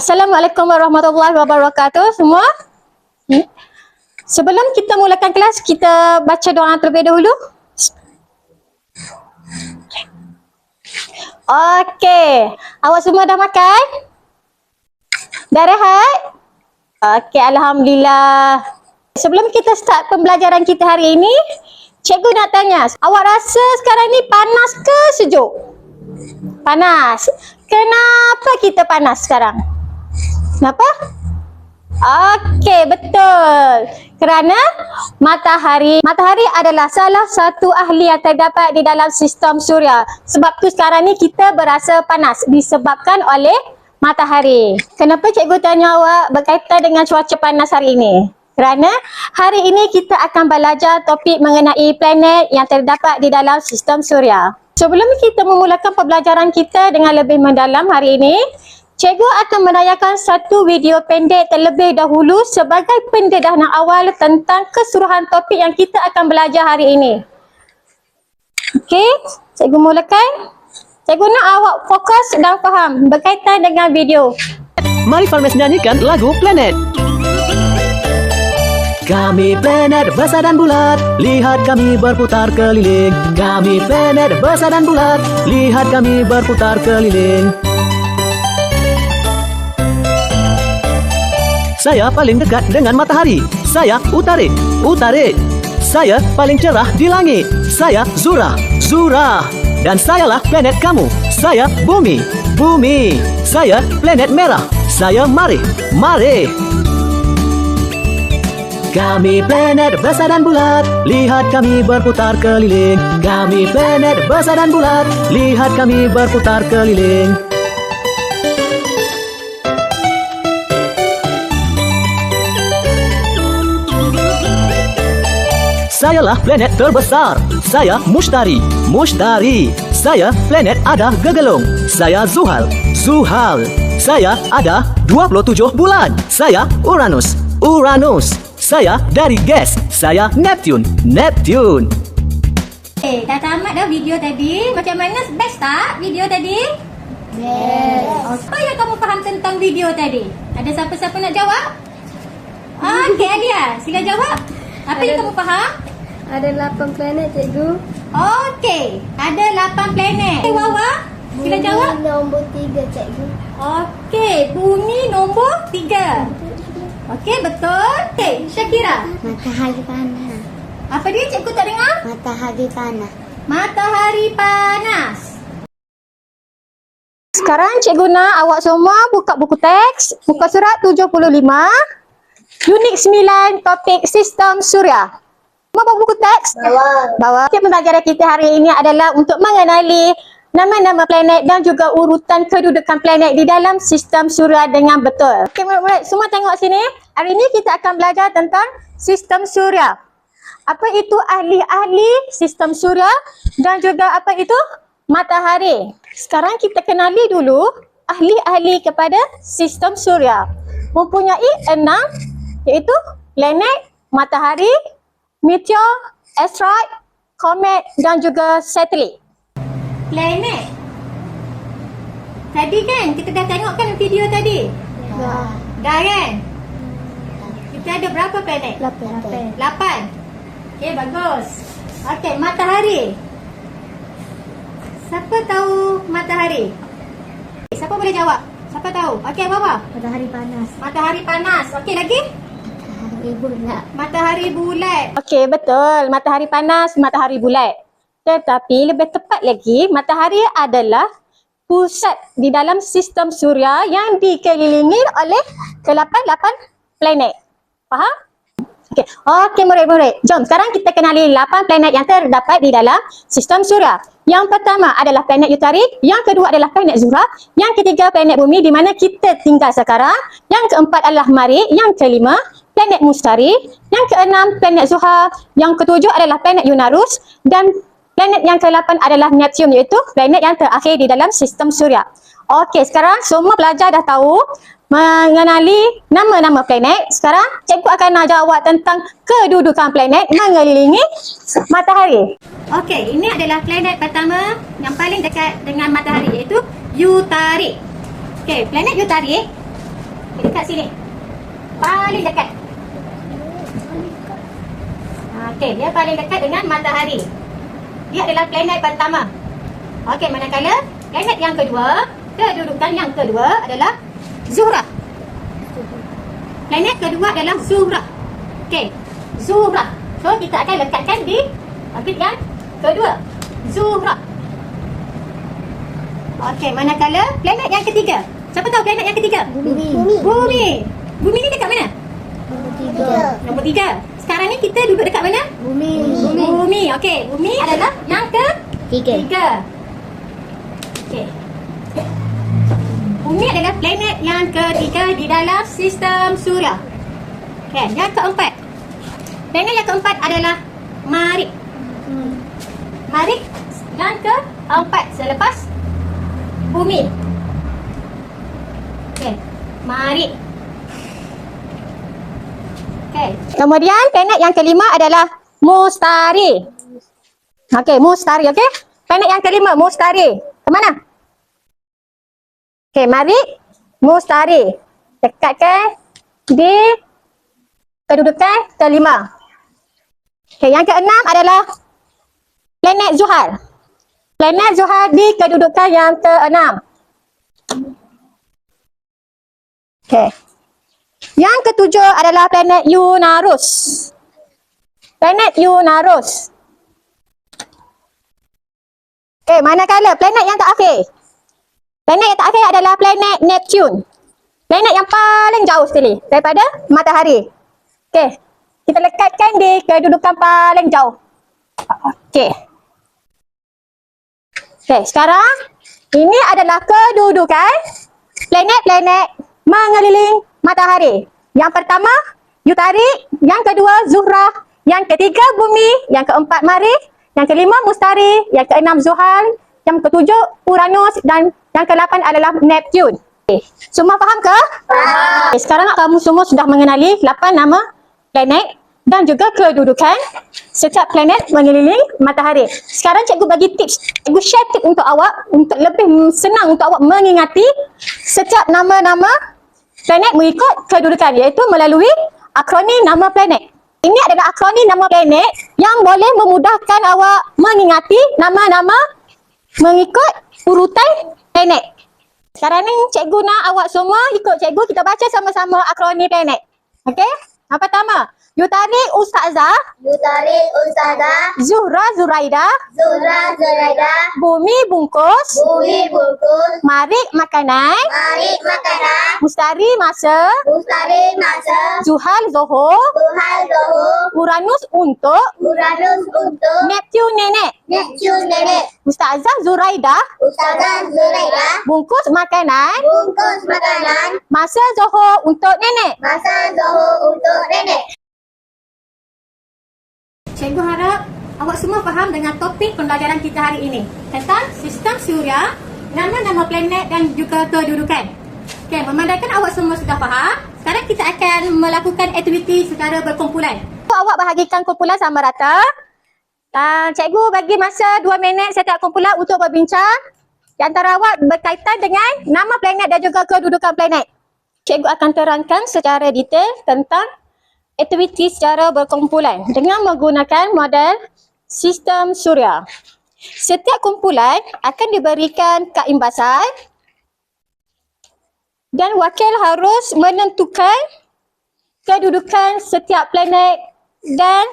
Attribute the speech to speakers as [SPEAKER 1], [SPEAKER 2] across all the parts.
[SPEAKER 1] Assalamualaikum warahmatullahi wabarakatuh semua. Hmm. Sebelum kita mulakan kelas, kita baca doa terlebih dahulu. Okey, awak semua dah makan? Dah rehat? Okey, Alhamdulillah. Sebelum kita start pembelajaran kita hari ini, cikgu nak tanya, awak rasa sekarang ni panas ke sejuk? Panas. Kenapa kita panas sekarang? Kenapa? Okey, betul. Kerana matahari, matahari adalah salah satu ahli yang terdapat di dalam sistem suria. Sebab tu sekarang ni kita berasa panas disebabkan oleh matahari. Kenapa cikgu tanya awak berkaitan dengan cuaca panas hari ini? Kerana hari ini kita akan belajar topik mengenai planet yang terdapat di dalam sistem suria. Sebelum kita memulakan pembelajaran kita dengan lebih mendalam hari ini, Cikgu akan menayangkan satu video pendek terlebih dahulu sebagai pendedahan awal tentang keseluruhan topik yang kita akan belajar hari ini. Okey, cikgu mulakan. Cikgu nak awak fokus dan faham berkaitan dengan video.
[SPEAKER 2] Mari Farmes nyanyikan lagu Planet. Kami planet besar dan bulat, lihat kami berputar keliling. Kami planet besar dan bulat, lihat kami berputar keliling. Saya paling dekat dengan matahari. Saya Utare. Utare. Saya paling cerah di langit. Saya Zura. Zura. Dan sayalah planet kamu. Saya Bumi. Bumi. Saya planet merah. Saya Mare. Mare. Kami planet besar dan bulat, lihat kami berputar keliling. Kami planet besar dan bulat, lihat kami berputar keliling. Sayalah planet terbesar. Saya Mushtari. Mushtari. Saya planet ada gegelung. Saya Zuhal. Zuhal. Saya ada 27 bulan. Saya Uranus. Uranus. Saya dari gas. Saya Neptune. Neptune.
[SPEAKER 1] Eh, dah tamat dah video tadi. Macam mana? Best tak video tadi? Best. Apa yang kamu faham tentang video tadi? Ada siapa-siapa nak jawab? Okey, Adia. Sila jawab. Apa yang kamu faham?
[SPEAKER 3] Ada 8 planet cikgu.
[SPEAKER 1] Okey, ada 8 planet. Eh, Wawa, sila
[SPEAKER 3] Bumi
[SPEAKER 1] jawab.
[SPEAKER 3] Nombor 3 cikgu.
[SPEAKER 1] Okey, bumi nombor 3. Okey, betul. Okey, Syakira.
[SPEAKER 3] Matahari panas.
[SPEAKER 1] Apa dia cikgu tak dengar?
[SPEAKER 3] Matahari panas.
[SPEAKER 1] Matahari panas. Sekarang cikgu nak awak semua buka buku teks, buka surat 75, unit 9, topik sistem suria. Bawa buku teks? Bawa. Topik pembelajaran kita hari ini adalah untuk mengenali nama-nama planet dan juga urutan kedudukan planet di dalam sistem suria dengan betul. Okey murid-murid, semua tengok sini. Hari ini kita akan belajar tentang sistem suria. Apa itu ahli-ahli sistem suria dan juga apa itu matahari. Sekarang kita kenali dulu ahli-ahli kepada sistem suria. Mempunyai enam iaitu planet, matahari, meteor, asteroid, komet dan juga satelit. Planet. Tadi kan kita dah tengok kan video tadi?
[SPEAKER 3] Ya.
[SPEAKER 1] Dah kan? Kita ada berapa planet?
[SPEAKER 3] 8.
[SPEAKER 1] Lapan. Okey, bagus. Okey, matahari. Siapa tahu matahari? Siapa boleh jawab? Siapa tahu? Okey, bawah.
[SPEAKER 3] Matahari panas.
[SPEAKER 1] Matahari panas. Okey, lagi?
[SPEAKER 3] Matahari bulat.
[SPEAKER 1] Matahari bulat. Okey, betul. Matahari panas, matahari bulat. Tetapi lebih tepat lagi, matahari adalah pusat di dalam sistem suria yang dikelilingi oleh ke-8 planet. Faham? Okey, okey murid-murid. Jom sekarang kita kenali 8 planet yang terdapat di dalam sistem suria. Yang pertama adalah planet Yutari, yang kedua adalah planet Zuhra, yang ketiga planet Bumi di mana kita tinggal sekarang, yang keempat adalah Mari, yang kelima planet Mustari, yang keenam planet Zuhra, yang ketujuh adalah planet Yunarus dan planet yang ke-8 adalah Neptune iaitu planet yang terakhir di dalam sistem suria. Okey, sekarang semua pelajar dah tahu mengenali nama-nama planet. Sekarang cikgu akan nak jawab tentang kedudukan planet mengelilingi matahari. Okey, ini adalah planet pertama yang paling dekat dengan matahari iaitu Yutari. Okey, planet Yutari Dekat sini. Paling dekat. Okey, dia paling dekat dengan matahari. Dia adalah planet pertama. Okey, manakala planet yang kedua, kedudukan yang kedua adalah Zuhrah. Planet kedua adalah Zuhrah. Okey, Zuhrah. So, kita akan lekatkan di orbit yang kedua. Zuhrah. Okey, manakala planet yang ketiga. Siapa tahu planet yang ketiga?
[SPEAKER 3] Bumi.
[SPEAKER 1] Bumi. Bumi ni dekat mana?
[SPEAKER 3] Nombor tiga.
[SPEAKER 1] Nombor tiga. Sekarang ni kita duduk dekat mana?
[SPEAKER 3] Bumi.
[SPEAKER 1] Bumi. Okey, bumi adalah yang ke
[SPEAKER 3] Tiga.
[SPEAKER 1] tiga. Okey. Bumi adalah planet yang ketiga di dalam sistem suria. Okey, yang keempat. Planet yang keempat adalah Marikh.
[SPEAKER 3] Hmm.
[SPEAKER 1] Marikh yang keempat selepas bumi. Okey, Marikh. Okey. Kemudian planet yang kelima adalah Mustari. Okey, Mustari, okey? Planet yang kelima, Mustari. Ke mana? Okey, mari Mustari. Dekatkan di kedudukan kelima. Okey, yang keenam adalah planet Zuhal. Planet Zuhal di kedudukan yang keenam. Okey. Yang ketujuh adalah planet Uranus. Planet Uranus. Okey, manakala planet yang terakhir. Planet yang terakhir adalah planet Neptune. Planet yang paling jauh sekali daripada matahari. Okey. Kita lekatkan di kedudukan paling jauh. Okey. Okey, sekarang ini adalah kedudukan planet-planet mengeliling matahari. Yang pertama, Yutari. Yang kedua, Zuhrah. Yang ketiga, Bumi. Yang keempat, Marikh. Yang kelima, Mustari. Yang keenam, Zuhal. Yang ketujuh, Uranus. Dan yang kelapan adalah Neptune. Okay. Semua faham ke? Faham. Okay, sekarang kamu semua sudah mengenali 8 nama planet dan juga kedudukan setiap planet mengeliling matahari. Sekarang cikgu bagi tips. Cikgu share tip untuk awak untuk lebih senang untuk awak mengingati setiap nama-nama planet mengikut kedudukan iaitu melalui akronim nama planet. Ini adalah akronim nama planet yang boleh memudahkan awak mengingati nama-nama mengikut urutan planet. Sekarang ni cikgu nak awak semua ikut cikgu kita baca sama-sama akronim planet. Okey? Yang pertama, Yutari Ustazah,
[SPEAKER 3] Yutari Ustazah.
[SPEAKER 1] Zuhra Zuraida,
[SPEAKER 3] Zura Zuraida.
[SPEAKER 1] Bumi Bungkus,
[SPEAKER 3] Bumi Bungkus.
[SPEAKER 1] Marik Makanan,
[SPEAKER 3] Mari makanan.
[SPEAKER 1] Mustari Masa,
[SPEAKER 3] Mustari masa.
[SPEAKER 1] Zuhal Zohor,
[SPEAKER 3] Tuhan Zohu.
[SPEAKER 1] Uranus Untuk,
[SPEAKER 3] Uranus untuk.
[SPEAKER 1] Neptune Nenek,
[SPEAKER 3] Neptune nenek.
[SPEAKER 1] Ustazah Zuraida,
[SPEAKER 3] Ustazah Zuraida.
[SPEAKER 1] Bungkus Makanan,
[SPEAKER 3] Bungkus makanan.
[SPEAKER 1] Masa Zohor Untuk Nenek.
[SPEAKER 3] Masa Zohu untuk nenek.
[SPEAKER 1] Cikgu harap awak semua faham dengan topik pembelajaran kita hari ini tentang sistem suria, nama-nama planet dan juga kedudukan. Okey, memandangkan awak semua sudah faham, sekarang kita akan melakukan aktiviti secara berkumpulan. Awak bahagikan kumpulan sama rata. Uh, cikgu bagi masa 2 minit setiap kumpulan untuk berbincang di antara awak berkaitan dengan nama planet dan juga kedudukan planet. Cikgu akan terangkan secara detail tentang aktiviti secara berkumpulan dengan menggunakan model sistem suria. Setiap kumpulan akan diberikan keimbasan dan wakil harus menentukan kedudukan setiap planet dan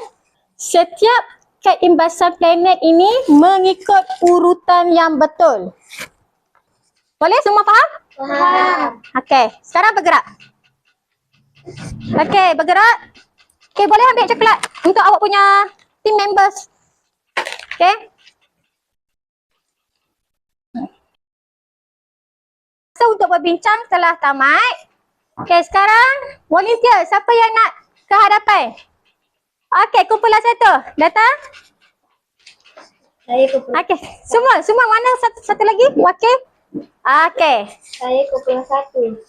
[SPEAKER 1] setiap keimbasan planet ini mengikut urutan yang betul. Boleh semua faham?
[SPEAKER 3] Faham.
[SPEAKER 1] Okey, sekarang bergerak. Okey, bergerak. Okey, boleh ambil coklat untuk awak punya team members. Okey. So, untuk berbincang telah tamat. Okey, sekarang volunteer. Siapa yang nak ke hadapan? Okey, kumpulan satu. Datang.
[SPEAKER 3] Saya kumpulan,
[SPEAKER 1] Okey, semua. Semua mana satu, satu lagi? Wakil. Okey.
[SPEAKER 3] saya kumpulan satu.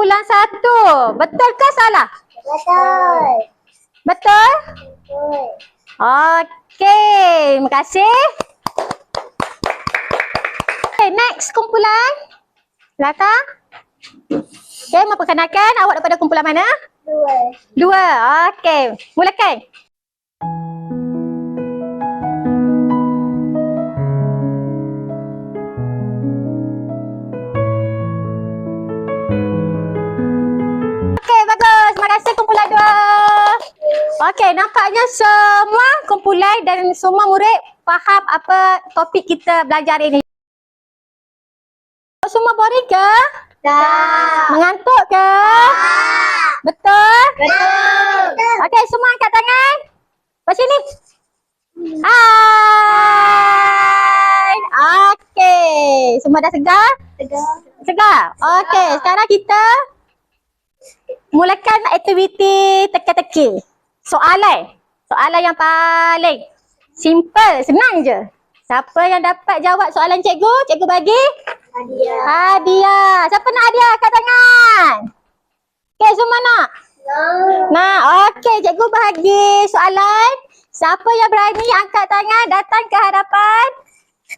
[SPEAKER 1] Kumpulan satu. Betul ke salah?
[SPEAKER 3] Betul.
[SPEAKER 1] Betul?
[SPEAKER 3] Betul.
[SPEAKER 1] Okey, terima kasih. Okay, next kumpulan. Belakang. Okey, memperkenalkan awak daripada kumpulan mana?
[SPEAKER 3] Dua.
[SPEAKER 1] Dua. Okey, mulakan. Okey, nampaknya semua kumpulan dan semua murid faham apa topik kita belajar ini. Semua boring ke?
[SPEAKER 3] Tak.
[SPEAKER 1] Mengantuk ke? Betul?
[SPEAKER 3] Betul.
[SPEAKER 1] Okey, semua angkat tangan. Kat sini. Hai. Okey, semua dah segar?
[SPEAKER 3] Tegar.
[SPEAKER 1] Segar. Okey, sekarang kita mulakan aktiviti teka-teki. Soalan. Soalan yang paling simple, senang je. Siapa yang dapat jawab soalan cikgu, cikgu bagi
[SPEAKER 3] Hadiah.
[SPEAKER 1] hadiah. Siapa nak hadiah? Angkat tangan. Okey, semua nak? Nah, okey, cikgu bahagi soalan. Siapa yang berani angkat tangan datang ke hadapan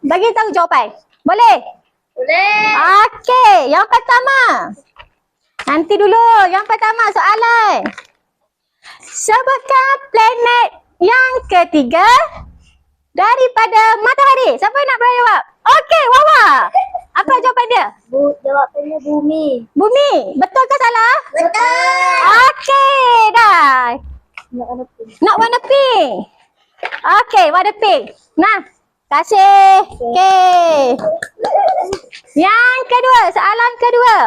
[SPEAKER 1] bagi tahu jawapan. Boleh?
[SPEAKER 3] Boleh.
[SPEAKER 1] Okey, yang pertama. Nanti dulu, yang pertama soalan. Sebutkan planet yang ketiga daripada matahari. Siapa nak berjawab? Okey, Wawa. Apa jawapan dia?
[SPEAKER 3] Bu, jawapannya bumi.
[SPEAKER 1] Bumi. Betul ke salah?
[SPEAKER 3] Betul.
[SPEAKER 1] Okey, dah.
[SPEAKER 3] Nak warna pink.
[SPEAKER 1] Nak warna pink. Okey, warna pink. Nah, kasih. Okey. Yang kedua, soalan kedua.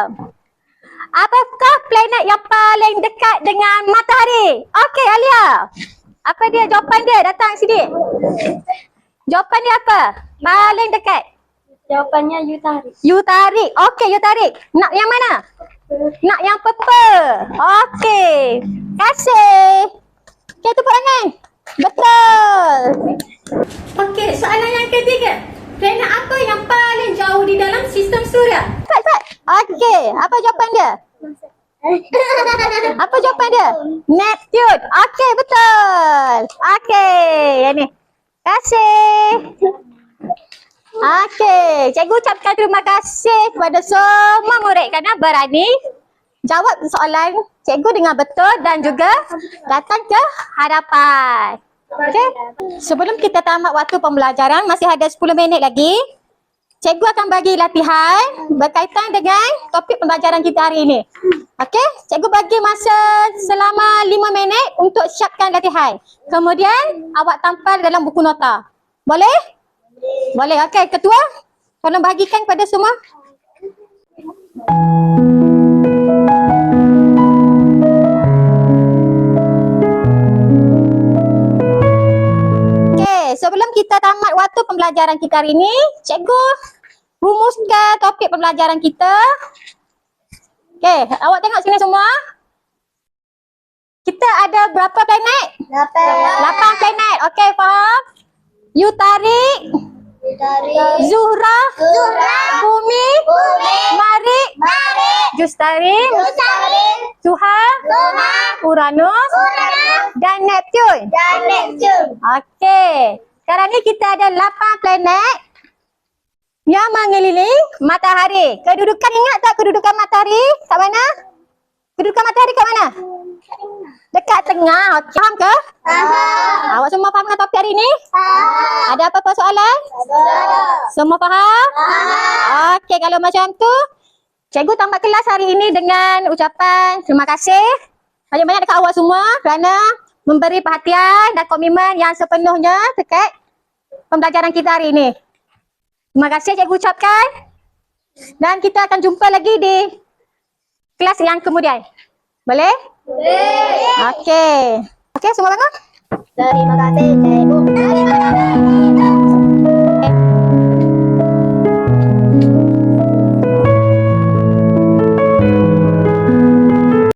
[SPEAKER 1] Apakah planet yang paling dekat dengan matahari? Okey, Alia. Apa dia jawapan dia? Datang sini. Jawapan dia apa? Paling dekat.
[SPEAKER 3] Jawapannya you tarik.
[SPEAKER 1] You tarik. Okey, you tarik. Nak yang mana? Nak yang purple. Okey. Kasih. Okey, tepuk tangan. Betul. Okey, soalan yang ketiga. Planet apa yang paling jauh di dalam sistem suria? Cepat, cepat. Okey, apa jawapan dia? Apa jawapan dia? Neptune. Okey, betul. Okey, yang ni. Kasih. Okey, cikgu ucapkan terima kasih kepada semua murid kerana berani jawab soalan cikgu dengan betul dan juga datang ke hadapan. Okey. Sebelum kita tamat waktu pembelajaran, masih ada 10 minit lagi. Cikgu akan bagi latihan berkaitan dengan topik pembelajaran kita hari ini. Okey, cikgu bagi masa selama 5 minit untuk siapkan latihan. Kemudian awak tampal dalam buku nota. Boleh? Boleh. Okey, ketua. Tolong bagikan kepada semua. Okey, sebelum kita tamat waktu pembelajaran kita hari ini, cikgu rumuskan topik pembelajaran kita. Okey, awak tengok sini semua. Kita ada berapa planet?
[SPEAKER 3] Lapan.
[SPEAKER 1] Lapan planet. Okey, faham? You tarik,
[SPEAKER 3] You tarik.
[SPEAKER 1] Zuhra,
[SPEAKER 3] Zuhra.
[SPEAKER 1] Bumi,
[SPEAKER 3] Bumi.
[SPEAKER 1] Mari,
[SPEAKER 3] Mari.
[SPEAKER 1] Justarin,
[SPEAKER 3] You tarik.
[SPEAKER 1] Tuhan,
[SPEAKER 3] Tuhan.
[SPEAKER 1] Uranus,
[SPEAKER 3] Uranus.
[SPEAKER 1] dan Neptune.
[SPEAKER 3] Dan Neptune.
[SPEAKER 1] Okey. Sekarang ni kita ada 8 planet yang mengelilingi matahari. Kedudukan ingat tak kedudukan matahari? Kat mana? Kedudukan matahari kat mana? Dekat tengah. Okey. Faham ke?
[SPEAKER 3] Faham.
[SPEAKER 1] Awak semua faham dengan topik hari ni?
[SPEAKER 3] Faham.
[SPEAKER 1] Ada apa-apa soalan?
[SPEAKER 3] Ada.
[SPEAKER 1] Semua faham?
[SPEAKER 3] Faham.
[SPEAKER 1] Okey, kalau macam tu, cikgu tamat kelas hari ini dengan ucapan terima kasih banyak-banyak dekat awak semua kerana memberi perhatian dan komitmen yang sepenuhnya terkait pembelajaran kita hari ini. Terima kasih cikgu ucapkan dan kita akan jumpa lagi di kelas yang kemudian. Boleh?
[SPEAKER 3] Boleh.
[SPEAKER 1] Okey. Okey, semua bangun.
[SPEAKER 3] Terima kasih, cikgu. Terima kasih.